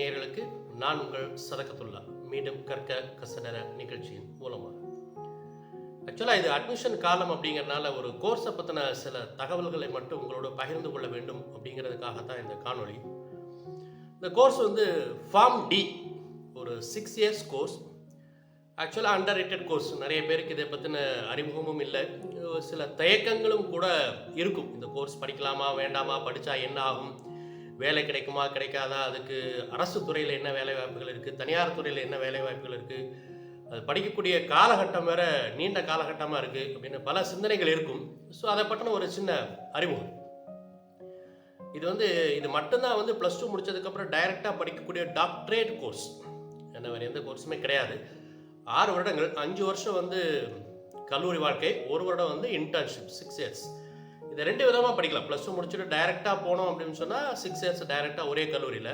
நேர்களுக்கு நான் உங்கள் சதகத்துல்லா மீண்டும் கற்க கசடர நிகழ்ச்சியின் மூலமாக. ஆக்சுவலாக இது அட்மிஷன் காலம் அப்படிங்கிறனால ஒரு கோர்ஸை பற்றின சில தகவல்களை மட்டும் உங்களோட பகிர்ந்து கொள்ள வேண்டும் அப்படிங்கிறதுக்காக தான் இந்த காணொளி. இந்த கோர்ஸ் வந்து ஃபார்ம் டி ஒரு சிக்ஸ் இயர்ஸ் கோர்ஸ் ஆக்சுவலாக அண்டர் ரேட்டட் கோர்ஸ் நிறைய பேருக்கு இதை பற்றின அறிமுகமும் இல்லை. சில தயக்கங்களும் கூட இருக்கும். இந்த கோர்ஸ் படிக்கலாமா வேண்டாமா படித்தா என்ன ஆகும்? வேலை கிடைக்குமா கிடைக்காதா? அதுக்கு அரசு துறையில் என்ன வேலை வாய்ப்புகள் இருக்குது தனியார் துறையில் என்ன வேலை வாய்ப்புகள் இருக்குது அது படிக்கக்கூடிய காலகட்டம் வேற நீண்ட காலகட்டமாக இருக்குது அப்படின்னு பல சிந்தனைகள் இருக்கும். ஸோ அதை பற்றின ஒரு சின்ன அறிமுகம். இது வந்து இது மட்டும்தான் வந்து ப்ளஸ் டூ முடிச்சதுக்கப்புறம் டைரெக்டாக படிக்கக்கூடிய டாக்டரேட் கோர்ஸ் என்ன வேறு எந்த கோர்ஸுமே கிடையாது. ஆறு வருடங்கள் அஞ்சு வருஷம் வந்து கல்லூரி வாழ்க்கை ஒரு வருடம் வந்து இன்டர்ன்ஷிப் சிக்ஸ் இயர்ஸ் ரெண்டு விதமாக படிக்கலாம். ப்ளஸ் டூ முடிச்சுட்டு டைரெக்டாக போனோம் அப்படின்னு சொன்னால் சிக்ஸ் இயர்ஸ் டைரெக்டாக ஒரே கல்லூரியில்.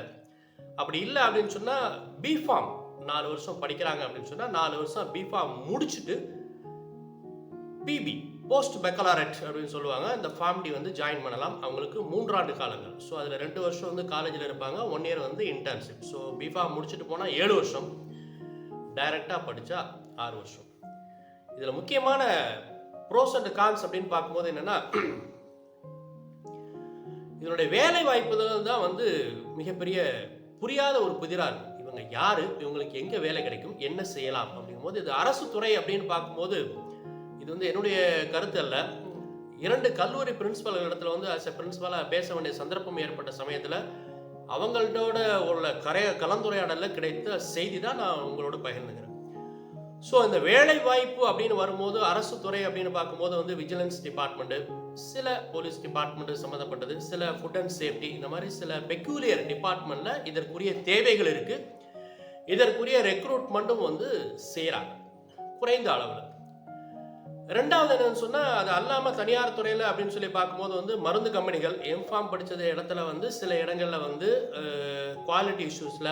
அப்படி இல்லை அப்படின்னு சொன்னால் பிஃபார்ம் நாலு வருஷம் படிக்கிறாங்க அப்படின்னு சொன்னால் நாலு வருஷம் பிஃபார்ம் முடிச்சுட்டு பிபி போஸ்ட் பெக்கலாரட் அப்படின்னு சொல்லுவாங்க. இந்த ஃபார்ம்டி வந்து ஜாயின் பண்ணலாம். அவங்களுக்கு மூன்றாண்டு காலங்கள். ஸோ அதில் ரெண்டு வருஷம் வந்து காலேஜில் இருப்பாங்க. ஒன் இயர் வந்து இன்டர்ன்ஷிப் ஸோ பிஃபார்ம் முடிச்சுட்டு போனால் ஏழு வருஷம். டைரெக்டாக படித்தா ஆறு வருஷம். இதில் முக்கியமான ப்ரோஸ் அண்ட் கான்ஸ் அப்படின்னு பார்க்கும்போது என்னென்னா இதனுடைய வேலை வாய்ப்புகள் தான் வந்து மிகப்பெரிய புரியாத ஒரு புதிராக இருக்கும் இவங்க யாரு? இவங்களுக்கு எங்கே வேலை கிடைக்கும்? என்ன செய்யலாம்? அப்படிங்கும்போது இது அரசு துறை அப்படின்னு பார்க்கும்போது இது வந்து என்னுடைய கருத்து அல்ல. இரண்டு கல்லூரி பிரின்சிபல் இடத்துல வந்து அஸ் எ பிரின்சிபலாக பேச வேண்டிய சந்தர்ப்பம் ஏற்பட்ட சமயத்தில் அவங்களோட உள்ள கரைய கலந்துரையாடலில் கிடைத்த செய்தி தான் நான் உங்களோட பகிர்ந்துக்கிறேன். ஸோ இந்த வேலை வாய்ப்பு அப்படின்னு வரும்போது அரசு துறை அப்படின்னு பார்க்கும்போது வந்து விஜிலன்ஸ் டிபார்ட்மெண்ட்டு சில போலீஸ் டிபார்ட்மெண்ட்டு சம்மந்தப்பட்டது சில ஃபுட் அண்ட் சேஃப்டி இந்த மாதிரி சில பெக்யூலியர் டிபார்ட்மெண்ட்டில் இதற்குரிய தேவைகள் இருக்குது இதற்குரிய ரெக்ரூட்மெண்ட்டும் வந்து செய்கிறாங்க குறைந்த அளவில். ரெண்டாவது என்னன்னு சொன்னால் அது அல்லாமல் தனியார் துறையில் அப்படின்னு சொல்லி பார்க்கும்போது வந்து மருந்து கம்பெனிகள் எம்ஃபார்ம் படித்தது இடத்துல வந்து சில இடங்களில் வந்து குவாலிட்டி இஷ்யூஸில்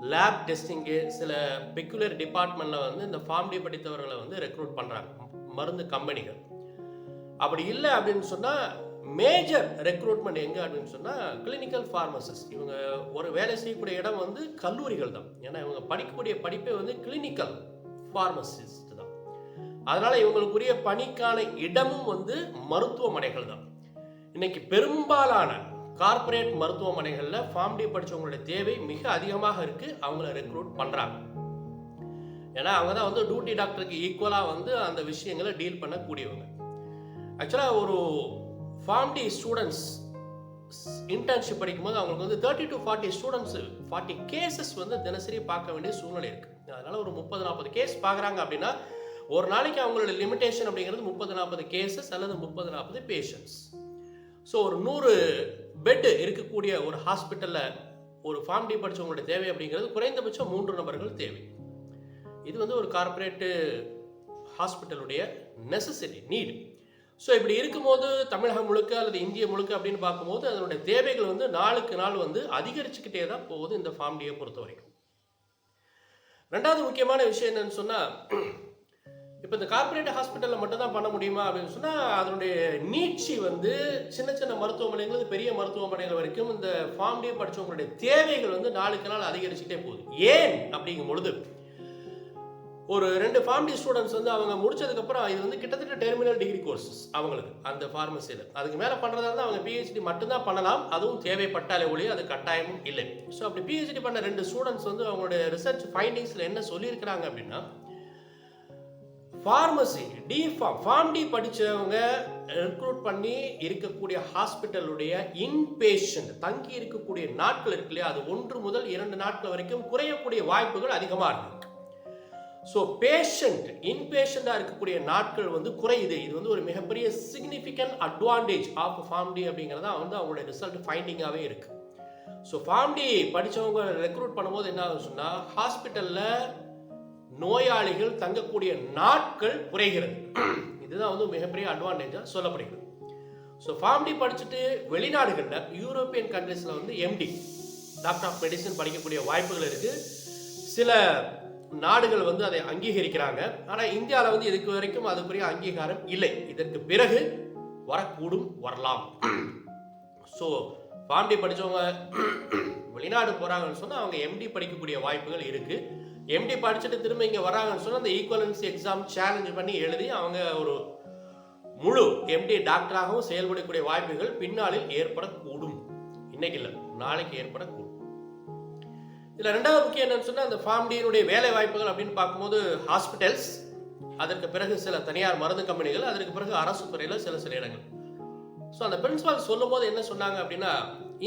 லேப் டெஸ்டிங்கு சில பெக்குலர் டிபார்ட்மெண்ட்டில் வந்து இந்த ஃபார்ம் டி படித்தவர்களை வந்து ரெக்ரூட் பண்ணுறாங்க மருந்து கம்பெனிகள். அப்படி இல்லை அப்படின்னு சொன்னால் மேஜர் ரெக்ரூட்மெண்ட் எங்கே அப்படின்னு சொன்னால் கிளினிக்கல் ஃபார்மசிஸ்ட் இவங்க ஒரு வேலை செய்யக்கூடிய இடம் வந்து கல்லூரிகள் தான். ஏன்னா இவங்க படிக்கக்கூடிய படிப்பே வந்து கிளினிக்கல் ஃபார்மசிஸ்ட் தான். அதனால் இவங்களுக்குரிய பணிக்கான இடமும் வந்து மருத்துவமனைகள் தான். இன்னைக்கு பெரும்பாலான கார்ப்பரேட் மருத்துவமனைகளில் ஃபார்ம் டி படித்தவங்களுடைய தேவை மிக அதிகமாக இருக்குது அவங்கள ரெக்ரூட் பண்ணுறாங்க ஏன்னா அவங்க தான் வந்து டியூட்டி டாக்டருக்கு ஈக்குவலாக வந்து அந்த விஷயங்களை டீல் பண்ணக்கூடியவங்க. ஆக்சுவலாக ஒரு ஃபார்ம் டி ஸ்டூடெண்ட்ஸ் இன்டர்ன்ஷிப் படிக்கும்போது அவங்களுக்கு வந்து thirty to forty students forty cases வந்து தினசரி பார்க்க வேண்டிய சூழ்நிலை இருக்குது அதனால் ஒரு முப்பது நாற்பது கேஸ் பார்க்குறாங்க அப்படின்னா ஒரு நாளைக்கு அவங்களோட லிமிடேஷன் அப்படிங்கிறது முப்பது நாற்பது கேசஸ் அல்லது முப்பது நாற்பது பேஷண்ட்ஸ் ஸோ ஒரு நூறு பெட்டு இருக்கக்கூடிய ஒரு ஹாஸ்பிட்டலில் ஒரு ஃபார்ம் டி படித்தவங்களுடைய தேவை அப்படிங்கிறது குறைந்தபட்சம் மூன்று நபர்கள் தேவை. இது வந்து ஒரு கார்ப்பரேட்டு ஹாஸ்பிட்டலுடைய நெசசரி நீடு ஸோ இப்படி இருக்கும்போது தமிழகம் முழுக்க அல்லது இந்திய முழுக்க அப்படின்னு பார்க்கும்போது அதனுடைய தேவைகள் வந்து நாளுக்கு நாள் வந்து அதிகரிச்சுக்கிட்டே தான் போகுது இந்த ஃபார்ம் டியை பொறுத்த வரைக்கும் ரெண்டாவது முக்கியமான விஷயம் என்னன்னு சொன்னால் இப்போ இந்த கார்ப்பரேட் ஹாஸ்பிட்டலில் மட்டும் தான் பண்ண முடியுமா அப்படின்னு சொன்னால் அதனுடைய நீட்சி வந்து சின்ன சின்ன மருத்துவமனைகள் பெரிய மருத்துவமனைகள் வரைக்கும் இந்த ஃபார்ம் டி படித்தவங்களுடைய தேவைகள் வந்து நாளுக்கு நாள் அதிகரிச்சுட்டே போகுது. ஏன்? அப்படிங்கும் பொழுது ஒரு ரெண்டு ஃபார்ம் டி ஸ்டூடெண்ட்ஸ் வந்து அவங்க முடிச்சதுக்கப்புறம் இது வந்து கிட்டத்தட்ட டெர்மினல் டிகிரி கோர்சஸ் அவங்களுக்கு அந்த ஃபார்மசியில் அதுக்கு மேலே பண்ணுறதா இருந்தால் அவங்க பிஹெச்டி மட்டும்தான் பண்ணலாம். அதுவும் தேவைப்பட்டாலே ஒழிய அது கட்டாயமும் இல்லை. ஸோ அப்படி பிஹெச்டி பண்ண ரெண்டு ஸ்டூடெண்ட்ஸ் வந்து அவங்களுடைய ரிசர்ச் ஃபைண்டிங்ஸில் என்ன சொல்லியிருக்கிறாங்க அப்படின்னா pharmacy D Pharm Pharm D படித்தவங்க ரெக்ரூட் பண்ணி இருக்கக்கூடிய ஹாஸ்பிட்டலுடைய இன்பேஷண்ட் தங்கி இருக்கக்கூடிய நாட்கள் இருக்கு இல்லையா? அது ஒன்று முதல் இரண்டு நாட்கள் வரைக்கும் குறையக்கூடிய வாய்ப்புகள் அதிகமாக இருக்கு. ஸோ பேஷண்ட் இன்பேஷண்டாக இருக்கக்கூடிய நாட்கள் வந்து குறையுது. இது வந்து ஒரு மிகப்பெரிய significant advantage of Pharm D அப்படிங்கிறதா வந்து அவங்களுடைய ரிசல்ட் ஃபைண்டிங்காகவே இருக்குது ஸோ ஃபார்ம் டி படித்தவங்க ரெக்ரூட் பண்ணும்போது என்ன ஆகுது சொன்னால் ஹாஸ்பிட்டலில் நோயாளிகள் தங்கக்கூடிய நாட்கள் குறைகிறது. இதுதான் வந்து மிகப்பெரிய அட்வான்டேஜாக சொல்லப்படுகிறது. ஸோ ஃபார்ம்டி படிச்சுட்டு வெளிநாடுகளில் யூரோப்பியன் கண்ட்ரீஸில் வந்து எம்டி டாக்டர் ஆஃப் மெடிசன் படிக்கக்கூடிய வாய்ப்புகள் இருக்குது சில நாடுகள் வந்து அதை அங்கீகரிக்கிறாங்க. ஆனால் இந்தியாவில் வந்து இதுக்கு வரைக்கும் அதுக்குரிய அங்கீகாரம் இல்லை. இதற்கு பிறகு வரக்கூடும் வரலாம். ஸோ ஃபார்ம்டி படித்தவங்க வெளிநாடு போகிறாங்கன்னு சொன்னால் அவங்க எம்டி படிக்கக்கூடிய வாய்ப்புகள் இருக்குது எம்டி படிச்சுட்டு திரும்ப இங்கே வராங்கன்னு சொன்னால் அந்த ஈக்குவலன்சி எக்ஸாம் சேலஞ்ச் பண்ணி எழுதி அவங்க ஒரு முழு எம்டி டாக்டராகவும் செயல்படக்கூடிய வாய்ப்புகள் பின்னாளில் ஏற்படக்கூடும். இன்னைக்கு இல்லை நாளைக்கு ஏற்படக்கூடும். இதில் ரெண்டாவது முக்கியம் என்னன்னு சொன்னால் அந்த ஃபார்ம் டியினுடைய வேலை வாய்ப்புகள் அப்படின்னு பார்க்கும்போது ஹாஸ்பிட்டல்ஸ் அதற்கு பிறகு சில தனியார் மருந்து கம்பெனிகள் அதற்கு பிறகு அரசு துறையில் சில சில இடங்கள். ஸோ அந்த பிரின்சிபால் சொல்லும்போது என்ன சொன்னாங்க அப்படின்னா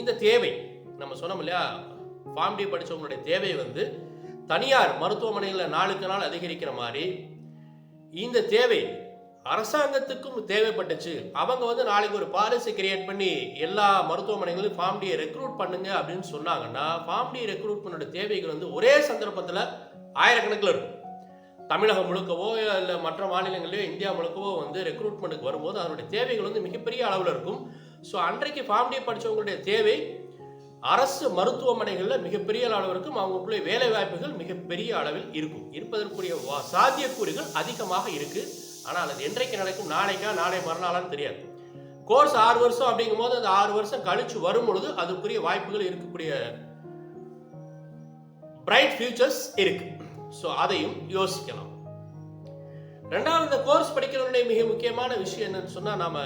இந்த தேவை நம்ம சொன்னோம் இல்லையா ஃபார்ம் டி படித்தவங்களுடைய தேவை வந்து தனியார் மருத்துவமனைகளில் நாளுக்கு நாள் அதிகரிக்கிற மாதிரி இந்த தேவை அரசாங்கத்துக்கும் தேவைப்பட்டுச்சு. அவங்க வந்து நாளைக்கு ஒரு பாலிசி கிரியேட் பண்ணி எல்லா மருத்துவமனைகளையும் ஃபார்ம் டியை ரெக்ரூட் பண்ணுங்க அப்படின்னு சொன்னாங்கன்னா ஃபார்ம் டி ரெக்ரூட்மெண்டோட தேவைகள் வந்து ஒரே சந்தர்ப்பத்தில் ஆயிரக்கணக்கில் இருக்கும். தமிழகம் முழுக்கவோ இல்லை மற்ற மாநிலங்களிலோ இந்தியா முழுக்கவோ வந்து ரெக்ரூட்மெண்ட்டுக்கு வரும்போது அதனுடைய தேவைகள் வந்து மிகப்பெரிய அளவில் இருக்கும். ஸோ அன்றைக்கு ஃபார்ம் டி படித்தவங்களுடைய தேவை அரசு மருத்துவமனைகளில் மிகப்பெரிய அளவிற்கும் அவங்களுக்குள்ளே அவங்களுக்குள்ள வேலை வாய்ப்புகள் மிகப்பெரிய அளவில் இருக்கும். இருப்பதற்குரிய வா- சாத்தியக்கூறுகள் அதிகமாக இருக்கு. ஆனால் அது என்றைக்கு நடக்கும்? நாளைக்கா நாளை மறுநாளான்னு தெரியாது. கோர்ஸ் ஆறு வருஷம் அப்படிங்கும்போது அந்த ஆறு வருஷம் கழிச்சு வரும் பொழுது அதுக்குரிய வாய்ப்புகள் இருக்கக்கூடிய பிரைட் ஃபியூச்சர்ஸ் இருக்கு. ஸோ அதையும் யோசிக்கலாம். ரெண்டாவது இந்த கோர்ஸ் படிக்கிறவனுடைய மிக முக்கியமான விஷயம் என்னன்னு சொன்னா நாம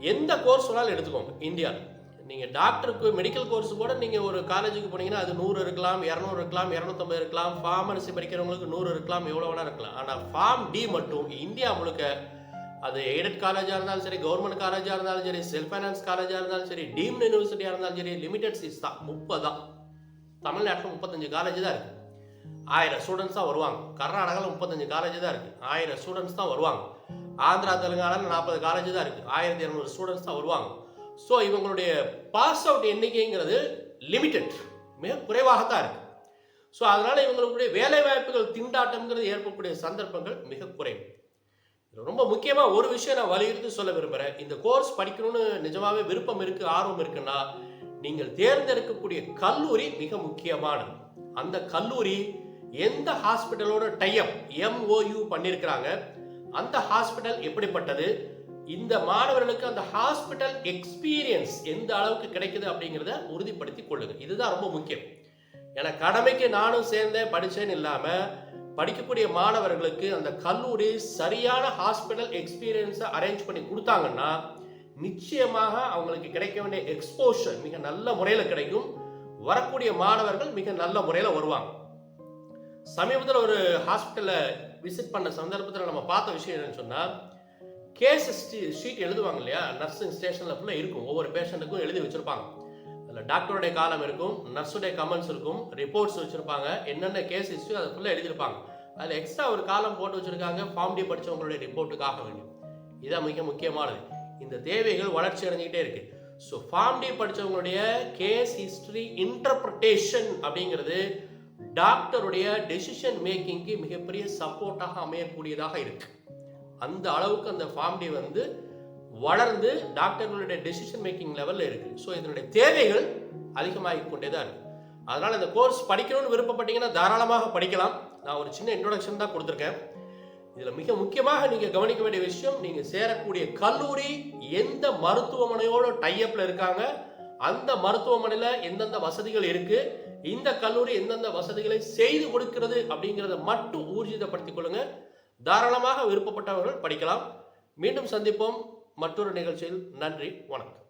எந்த கோர்ஸ் வேணாலும் எடுத்துக்கோங்க. இந்தியாவில். நீங்கள் டாக்டருக்கு மெடிக்கல் கோர்ஸ் கூட நீங்கள் ஒரு காலேஜுக்கு போனீங்கன்னா அது நூறு இருக்கலாம் இரநூறு இருக்கலாம் இரநூத்தம்பது இருக்கலாம். ஃபார்மசி படிக்கிறவங்களுக்கு நூறு இருக்கலாம் எவ்வளோ வேணா இருக்கலாம். ஆனால் ஃபார்ம் டி மட்டும் இந்தியா முழுக்க அது எய்டட் காலேஜாக இருந்தாலும் சரி கவர்மெண்ட் காலேஜாக இருந்தாலும் சரி செல்ஃப் ஃபைனான்ஸ் காலேஜாக இருந்தாலும் சரி டீம்டு யூனிவர்சிட்டியாக இருந்தாலும் சரி லிமிடெட் சீட்ஸ் தான். முப்பது தான். தமிழ்நாட்டில் முப்பத்தஞ்சு காலேஜ் தான் இருக்குது ஆயிரம் ஸ்டூடெண்ட்ஸ் தான் வருவாங்க. கர்நாடகாவில் முப்பத்தஞ்சு காலேஜ் தான் இருக்குது ஆயிரம் ஸ்டூடெண்ட்ஸ் தான் வருவாங்க. ஆந்திரா தெலுங்கானாவில் நாற்பது காலேஜ் தான் இருக்குது ஆயிரத்தி இரநூறு ஸ்டூடெண்ட்ஸ் தான் வருவாங்க. ஸோ இவங்களுடைய பாஸ் அவுட் எண்ணிக்கைங்கிறது லிமிட்டட் மிக குறைவாகத்தான் இருக்கு. ஸோ அதனால் இவங்களுடைய வேலை வாய்ப்புகள் திண்டாட்டம்ங்கிறது ஏற்படக்கூடிய சந்தர்ப்பங்கள் மிக குறைவு. ரொம்ப முக்கியமாக ஒரு விஷயம் நான் வலியுறுத்தி சொல்ல விரும்புகிறேன் இந்த கோர்ஸ் படிக்கணும்னு நிஜமாகவே விருப்பம் இருக்குது ஆர்வம் இருக்குன்னா நீங்கள் தேர்ந்தெடுக்கக்கூடிய கல்லூரி மிக முக்கியமானது. அந்த கல்லூரி எந்த ஹாஸ்பிட்டலோட டைப் எம்ஓயு பண்ணியிருக்கிறாங்க அந்த ஹாஸ்பிட்டல் எப்படிப்பட்டது இந்த மாணவர்களுக்கு அந்த ஹாஸ்பிட்டல் எக்ஸ்பீரியன்ஸ் எந்த அளவுக்கு கிடைக்குது அப்படிங்கிறத உறுதிப்படுத்தி கொள்ளுங்க இதுதான் ரொம்ப முக்கியம். ஏன்னா கடமைக்கு நானும் சேர்ந்தேன் படித்தேன்னு இல்லாமல் படிக்கக்கூடிய மாணவர்களுக்கு அந்த கல்லூரி சரியான ஹாஸ்பிட்டல் எக்ஸ்பீரியன்ஸை அரேஞ்ச் பண்ணி கொடுத்தாங்கன்னா நிச்சயமாக அவங்களுக்கு கிடைக்க வேண்டிய எக்ஸ்போஷர் மிக நல்ல முறையில் கிடைக்கும். வரக்கூடிய மாணவர்கள் மிக நல்ல முறையில் வருவாங்க. சமீபத்தில் ஒரு ஹாஸ்பிட்டலை விசிட் பண்ண சந்தர்ப்பத்தில் நம்ம பார்த்த விஷயம் என்னன்னு சொன்னால் கேஸ் ஷீட் எழுதுவாங்க இல்லையா? நர்சிங் ஸ்டேஷனில் ஃபுல்லாக இருக்கும். ஒவ்வொரு பேஷண்ட்டுக்கும் எழுதி வச்சுருப்பாங்க. அதில் டாக்டருடைய காலம் இருக்கும் நர்ஸுடைய கமெண்ட்ஸ் இருக்கும் ரிப்போர்ட்ஸ் வச்சுருப்பாங்க என்னென்ன கேஸ் ஹிஸ்ட்ரி அதை ஃபுல்லாக எழுதியிருப்பாங்க. அதில் எக்ஸ்ட்ரா ஒரு காலம் போட்டு வச்சுருக்காங்க ஃபார்ம் டி படித்தவங்களுடைய ரிப்போர்ட்டுக்காக வேண்டும் இதான் மிக முக்கியமானது. இந்த தேவைகள் வளர்ச்சி அடைஞ்சிக்கிட்டே இருக்குது ஸோ ஃபார்ம் டி படித்தவங்களுடைய கேஸ் ஹிஸ்ட்ரி இன்டர்பிரிட்டேஷன் அப்படிங்கிறது டாக்டருடைய டெசிஷன் மேக்கிங்க்கு மிகப்பெரிய சப்போர்ட்டாக அமையக்கூடியதாக இருக்குது அந்த அளவுக்கு அந்த ஃபார்ம் டே வந்து வளர்ந்து டாக்டர்களுடைய டெசிஷன் மேக்கிங் லெவலில் இருக்குது. ஸோ இதனுடைய தேவைகள் அதிகமாகி கொண்டே தான் இருக்குது அதனால் இந்த கோர்ஸ் படிக்கணும்னு விருப்பப்பட்டீங்கன்னா தாராளமாக படிக்கலாம். நான் ஒரு சின்ன இன்ட்ரோடக்ஷன் தான் கொடுத்துருக்கேன். இதில் மிக முக்கியமாக நீங்கள் கவனிக்க வேண்டிய விஷயம் நீங்கள் சேரக்கூடிய கல்லூரி எந்த மருத்துவமனையோட டைஅப்பில் இருக்காங்க அந்த மருத்துவமனையில் எந்தெந்த வசதிகள் இருக்குது இந்த கல்லூரி எந்தெந்த வசதிகளை செய்து கொடுக்கிறது அப்படிங்கிறத மட்டும் ஊர்ஜிதப்படுத்திக் கொள்ளுங்கள் தாராளமாக விருப்பப்பட்டவர்கள் படிக்கலாம். மீண்டும் சந்திப்போம். மற்றொரு நிகழ்ச்சியில் நன்றி. வணக்கம்.